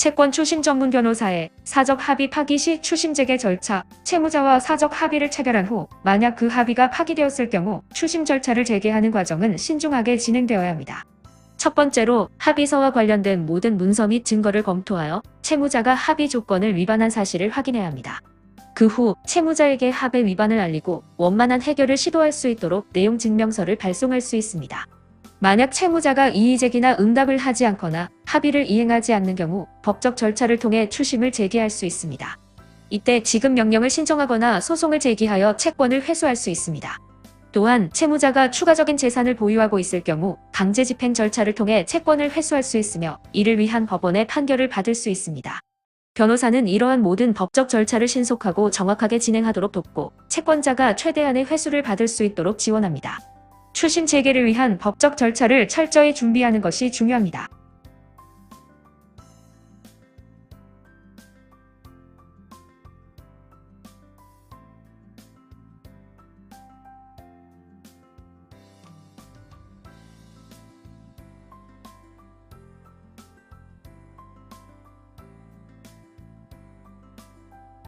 채권 추심 전문 변호사의 사적 합의 파기 시 추심 재개 절차, 채무자와 사적 합의를 체결한 후 만약 그 합의가 파기되었을 경우 추심 절차를 재개하는 과정은 신중하게 진행되어야 합니다. 첫 번째로 합의서와 관련된 모든 문서 및 증거를 검토하여 채무자가 합의 조건을 위반한 사실을 확인해야 합니다. 그 후 채무자에게 합의 위반을 알리고 원만한 해결을 시도할 수 있도록 내용 증명서를 발송할 수 있습니다. 만약 채무자가 이의제기나 응답을 하지 않거나 합의를 이행하지 않는 경우 법적 절차를 통해 추심을 제기할 수 있습니다. 이때 지급 명령을 신청하거나 소송을 제기하여 채권을 회수할 수 있습니다. 또한 채무자가 추가적인 재산을 보유하고 있을 경우 강제 집행 절차를 통해 채권을 회수할 수 있으며 이를 위한 법원의 판결을 받을 수 있습니다. 변호사는 이러한 모든 법적 절차를 신속하고 정확하게 진행하도록 돕고 채권자가 최대한의 회수를 받을 수 있도록 지원합니다. 추심 재개를 위한 법적 절차를 철저히 준비하는 것이 중요합니다.